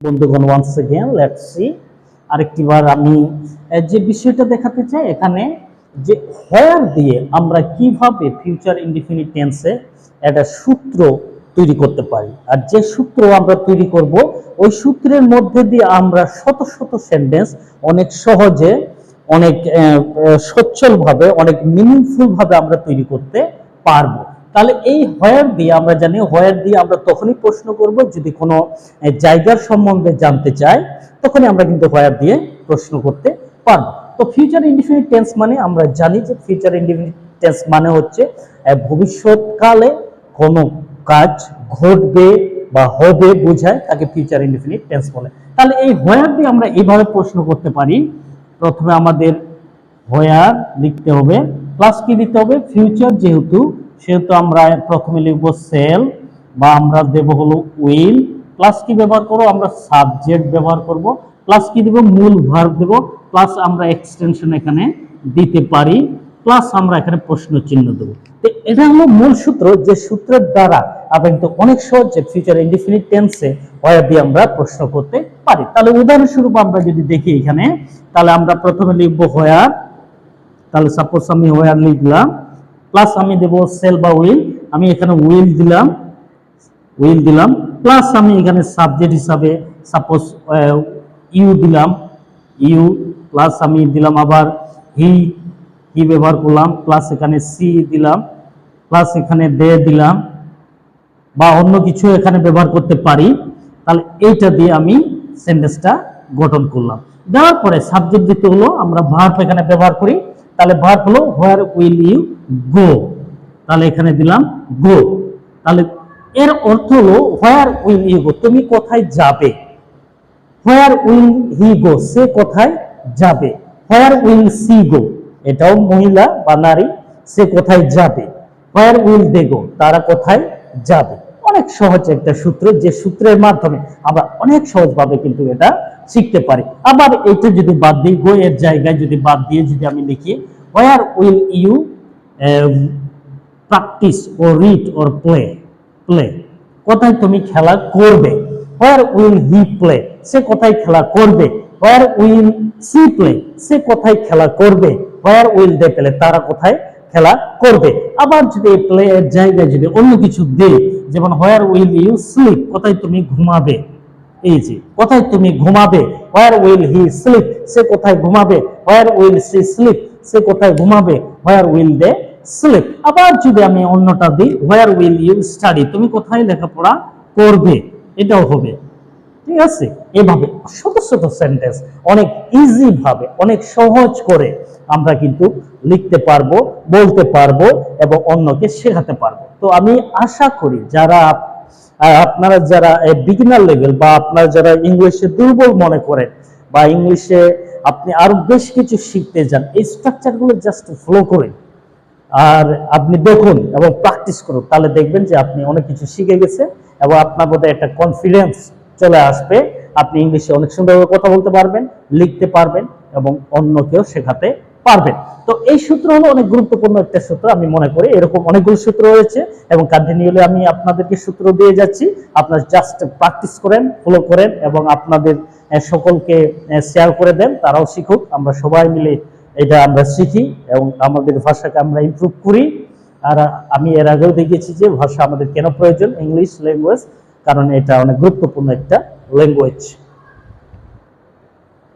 বন্ধুগণ once again let's see আরেকটিবার আমি যে বিষয়টা দেখাতে চাই, এখানে যে হোয়ার দিয়ে আমরা কীভাবে ফিউচার ইনডিফিনিট টেন্সে একটা সূত্র তৈরি করতে পারি। আর যে সূত্র আমরা তৈরি করব, ওই সূত্রের মধ্যে দিয়ে আমরা শত শত সেন্টেন্স অনেক সহজে, অনেক সচ্ছলভাবে, অনেক মিনিংফুল ভাবে আমরা তৈরি করতে পারব। তাহলে এই হোয়ার দিয়ে আমরা জানি হোয়ার দিয়ে আমরা তখনই প্রশ্ন করব যদি কোনো জায়গার সম্বন্ধে জানতে চাই, তখনই আমরা কিন্তু হোয়ার দিয়ে প্রশ্ন করতে পারব। তো ফিউচার ইন্ডিফিনিট টেন্স মানে আমরা জানি যে ফিউচার ইনডিফিনিট টেন্স মানে হচ্ছে ভবিষ্যৎকালে কোনো কাজ ঘটবে বা হবে বোঝায় তাকে ফিউচার ইন্ডিফিনিট টেন্স বলে। তাহলে এই হোয়ার দিয়ে আমরা এইভাবে প্রশ্ন করতে পারি, প্রথমে আমাদের হোয়ার লিখতে হবে প্লাস কি দিতে হবে? ফিউচার যেহেতু সেহেতু আমরা প্রথমে লিখব সেল বা আমরা দেব হলো উইল। প্লাস কি ব্যবহার করব? আমরা সাবজেক্ট ব্যবহার করব। প্লাস কি দেব? মূল ভার্ব দেব। প্লাস আমরা এক্সটেনশন এখানে দিতে পারি। প্লাস আমরা এখানে প্রশ্ন চিহ্ন দেবো। তো এটা হলো মূল সূত্র। যে সূত্রের দ্বারা আমরা কিন্তু অনেক সহজে ফিউচার ইনডিফিনিট টেন্সে হোয়ার দিয়ে আমরা প্রশ্ন করতে পারি। তাহলে উদাহরণস্বরূপ আমরা যদি দেখি এখানে, তাহলে আমরা প্রথমে লিখব হোয়ার তাহলে সাপোজ আমি হোয়ার লিখলাম। প্লাস আমি দেব সেল বা উইল আমি এখানে উইল দিলাম। উইল দিলাম। প্লাস আমি এখানে সাবজেক্ট হিসাবে সাপোজ ইউ দিলাম। ইউ প্লাস আমি দিলাম আবার হি কি ব্যবহার করলাম। প্লাস এখানে সি দিলাম। প্লাস এখানে দে দিলাম। বা অন্য কিছু এখানে ব্যবহার করতে পারি। তাহলে এইটা দিয়ে আমি সেন্টেন্সটা গঠন করলাম। দেওয়ার পরে সাবজেক্ট দিতে হলো, আমরা ভার্ব এখানে ব্যবহার করি। তাহলে ভার্ব হলো হোয়ার উইল ইউ গো তাহলে এখানে দিলাম গো তাহলে এর অর্থ হলো হোয়ার উইল ইউ গো তুমি কোথায় যাবে? হোয়ার উইল হি গো সে কোথায় যাবে? হোয়ার উইল সি গো এটাও মহিলা বা নারী, সে কোথায় যাবে? হোয়ার উইল দে গো তারা কোথায় যাবে? অনেক সহজ একটা সূত্র যে সূত্রের মাধ্যমে আমরা অনেক সহজভাবে কিন্তু এটা শিখতে পারি। আবার এটা যদি বাদ দিই গো এর জায়গায় যদি বাদ দিয়ে যদি আমি লিখি where will you practise O read or play play কোথায় তুমি খেলা করবে? হোয়ার উইল হি প্লে সে কোথায় খেলা করবে? হোয়ার উইল সি প্লে সে কোথায় খেলা করবে? হোয়ার উইল দে প্লে তারা কোথায় খেলা করবে? আবার যদি প্লে এর জায়গায় যদি অন্য কিছু দে যেমন হোয়ার উইল ইউ স্লিপ কোথায় তুমি ঘুমাবে? এই যে, কোথায় তুমি ঘুমাবে? হোয়ার উইল হি স্লিপ সে কোথায় ঘুমাবে? হোয়ার উইল সি স্লিপ সে কোথায় ঘুমাবে? হোয়ার উইল দে স্লিপ আবার যদি আমি অন্যটা দিই হোয়ার উইল ইউ স্টাডি তুমি কোথায় লেখাপড়া করবে? এটাও হবে। ঠিক আছে? এভাবে শত শত সেন্টেন্স অনেক ইজি ভাবে, অনেক সহজ করে আমরা কিন্তু লিখতে পারব, বলতে পারব এবং অন্যকে শেখাতে পারব। তো আমি আশা করি যারা আপনারা যারা বিগিনার লেভেল বা আপনারা যারা ইংলিশে দুর্বল মনে করেন বা ইংলিশে আপনি আরও বেশ কিছু শিখতে যান, এই স্ট্রাকচারগুলো জাস্ট ফলো করেন। আর আপনি দেখুন এবং প্র্যাকটিস করুন, তাহলে দেখবেন যে আপনি অনেক কিছু শিখে গেছে এবং আপনার মধ্যে একটা কনফিডেন্স চলে আসবে। আপনি ইংলিশে অনেক সুন্দরভাবে কথা বলতে পারবেন, লিখতে পারবেন এবং অন্যকেও শেখাতে পারবেন। তো এই সূত্র হলো অনেক গুরুত্বপূর্ণ একটা সূত্র, আমি মনে করি। এরকম অনেকগুলো সূত্র রয়েছে এবং কন্টিনিউলি আমি আপনাদেরকে সূত্র দিয়ে যাচ্ছি। আপনারা জাস্ট প্র্যাকটিস করেন ফলো করেন এবং আপনাদের সকলকে শেয়ার করে দেন, তারাও শিখুক। আমরা সবাই মিলে এটা আমরা শিখি এবং আমাদের ভাষাকে আমরা ইমপ্রুভ করি। আর আমি এর আগেও দেখিয়েছি যে ভাষা আমাদের কেন প্রয়োজন? ইংলিশ ল্যাঙ্গুয়েজ কারণ এটা অনেক গুরুত্বপূর্ণ একটা ল্যাঙ্গুয়েজ